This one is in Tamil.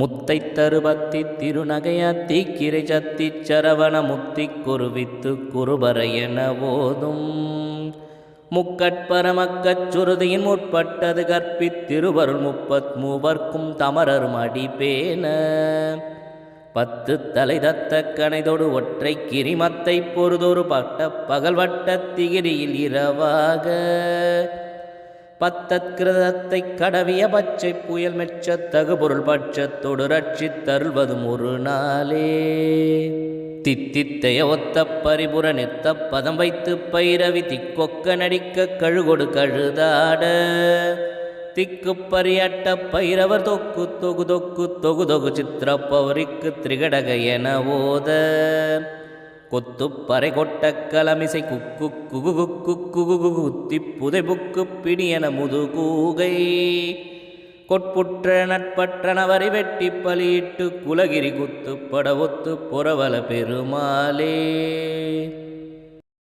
முத்தை தருபத்தி திருநகையத்தி கிரை சத்தி சரவண முத்தி குருவித்து குருபர என ஓதும். முக்கட்பரமக்கச் சுருதியின் முற்பட்டது கற்பித்திருவருள் முப்பத் மூவர்க்கும் தமரர் மடிபேன பத்து தலை தத்த கணைதொடு ஒற்றை கிரிமத்தை பொறுதொரு பட்ட பகல் வட்ட திகிரியில் இரவாக. பத்தத்கிருதத்தை கடவிய பச்சை புயல் மெச்ச தகுபொருள் பட்சத்தோடு ரட்சித் ஒரு நாளே. தித்தித்தைய ஒத்த பரிபுர நிறுத்த பதம் வைத்து பைரவி திக்கொக்க நடிக்க கழுகொடு கழுதாட. திக்கு பரியட்ட பைரவர் தொக்கு தொகு தொக்கு தொகு தொகு சித்திர பௌரிக்கு திரிகடக என ஓத. கொத்துப்பறை கொட்ட கலமிசை குக்கு குகு குக்கு குகு குத்தி புதை புக்கு பிடியன முதுகூகை கொட்புற்ற நட்பற்றனவரை வெட்டி பலியிட்டு குலகிரி குத்து படவொத்து புறவல பெருமாளே.